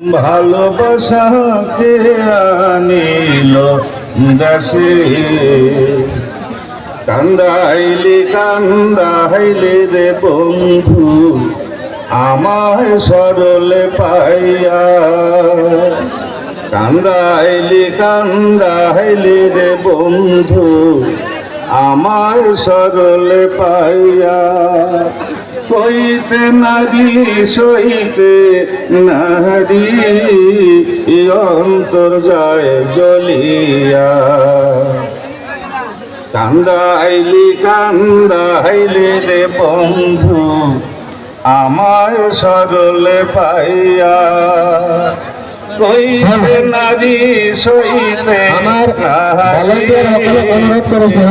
ভালোবাসাকে আনিল দেশে? কান্দাইলি কান্দাইলি রে বন্ধু, আমায় সরলে পাইয়া। কান্দাইলি কান্দাইলি রে বন্ধু আমার সরলে পাইয়া। কইতে নারী সইতে নারী অন্তর যায় জ্বলিয়া কান্দাইলি কান্দাইলি রে বন্ধু আমার সরলে পাইয়া কইতে নারী সইতে আমার অনুরোধ করেছে,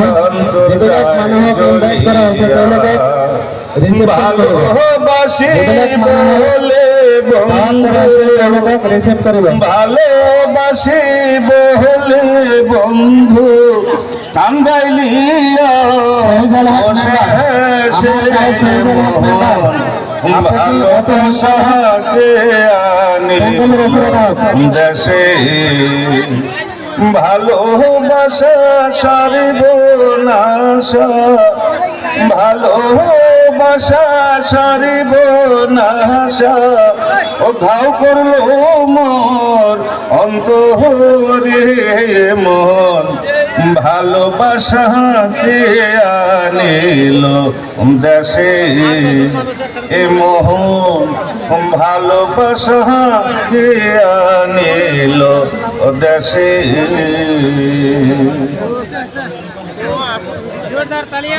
মানুষক invite করা হয়েছে, তাহলে। ভালোবাসি বলে ভালোবাসি বলে বন্ধু। কান্দাইলিয়া ভালোবাসাকে আনি। দেশে ভালোবাসা সারিব নাশা ভালোবাসা সারিব নাশা ও ঘাও করল মোর অন্তরে মন। ভালোবাসাকে আনিল দেশে? এ মোহন ভালোবাসাকে আনিল দেশে? তালিয়া।